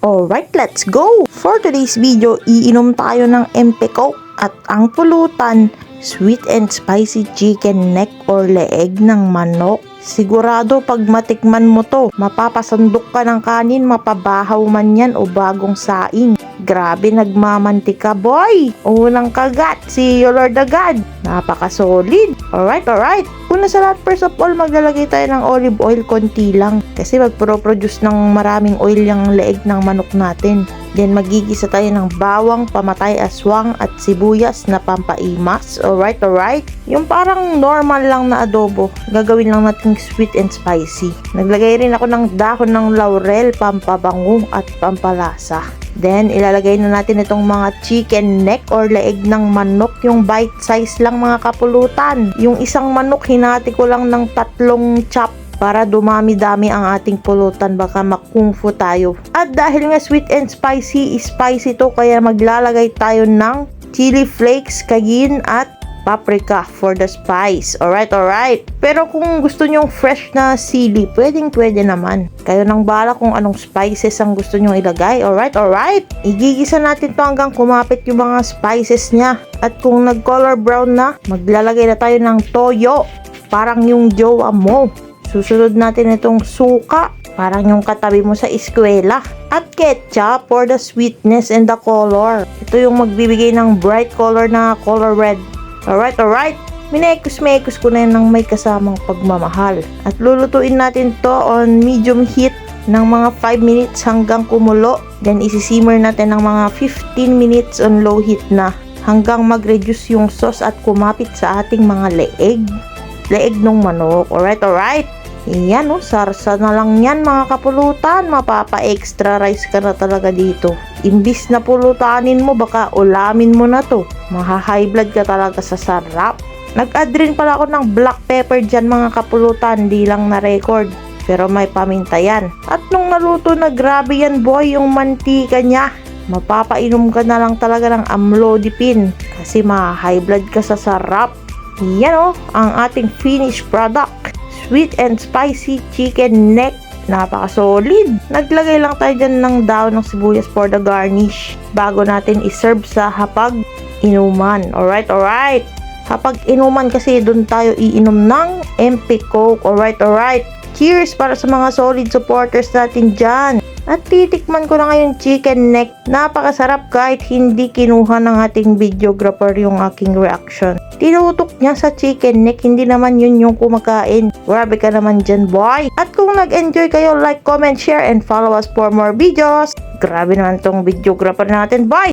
Alright, let's go! For today's video, iinom tayo ng MP Coke at ang pulutan, sweet and spicy chicken neck or leeg ng manok. Sigurado pag matikman mo to, mapapasandok ka ng kanin, mapabahaw man yan o bagong saing. Grabe nagmamantika boy! Unang kagat, see you Lord agad. Napaka-solid. Alright, alright. Una sa lahat, first of all, maglalagay tayo ng olive oil konti lang. Kasi magpro-produce ng maraming oil yung leeg ng manok natin. Then magigisa tayo ng bawang, pamatay aswang at sibuyas na pampaimas. Alright, alright. Yung parang normal lang na adobo. Gagawin lang natin sweet and spicy. Naglagay rin ako ng dahon ng laurel, pampabango at pampalasa. Then, ilalagay na natin itong mga chicken neck or leeg ng manok. Yung bite size lang mga kapulutan. Yung isang manok, hinati ko lang ng tatlong chop para dumami-dami ang ating pulutan baka makungfu tayo. At dahil nga sweet and spicy, spicy to kaya maglalagay tayo ng chili flakes, cayenne at paprika for the spice. Alright, alright. Pero kung gusto nyong fresh na sili, pwedeng pwede naman. Kayo nang bala kung anong spices ang gusto nyong ilagay. Alright, alright. Igigisa natin to hanggang kumapit yung mga spices niya. At kung nag-color brown na, maglalagay na tayo ng toyo. Parang yung jowa mo. Susunod natin itong suka. Parang yung katabi mo sa eskwela. At ketchup for the sweetness and the color. Ito yung magbibigay ng bright color na color red. Alright, alright. Minekos-mekos ko na yun ng may kasamang pagmamahal. At lulutuin natin to on medium heat ng mga 5 minutes hanggang kumulo. Then isisimmer natin ng mga 15 minutes on low heat na hanggang mag-reduce yung sauce at kumapit sa ating mga leeg. Leeg ng manok. Alright, alright. Yan o, sarsa na lang yan mga kapulutan. Mapapa-extra rice ka na talaga dito. Imbis na pulutanin mo, baka ulamin mo na to. Maha-high blood ka talaga sa sarap. Nag-add rin pala ako ng black pepper dyan mga kapulutan, di lang na record. Pero may paminta yan. At nung naluto na grabe yan boy, yung mantika niya. Mapapainom ka na lang talaga ng amlodipine. Kasi ma-high blood ka sa sarap. Yan o, ang ating finished product. Sweet and spicy chicken neck. Napaka-solid. Naglagay lang tayo dyan ng daon ng sibuyas for the garnish. Bago natin iserve sa hapag inuman. Alright, alright. Kapag inuman kasi doon tayo iinom ng MP Coke. Alright, alright. Cheers para sa mga solid supporters natin dyan. At titikman ko na ngayon chicken neck. Napakasarap kahit hindi kinuha ng ating videographer yung aking reaction. Tinutok niya sa chicken neck, hindi naman yun yung kumakain. Grabe ka naman dyan, boy. At kung nag-enjoy kayo, like, comment, share, and follow us for more videos. Grabe naman tong videographer natin, boy.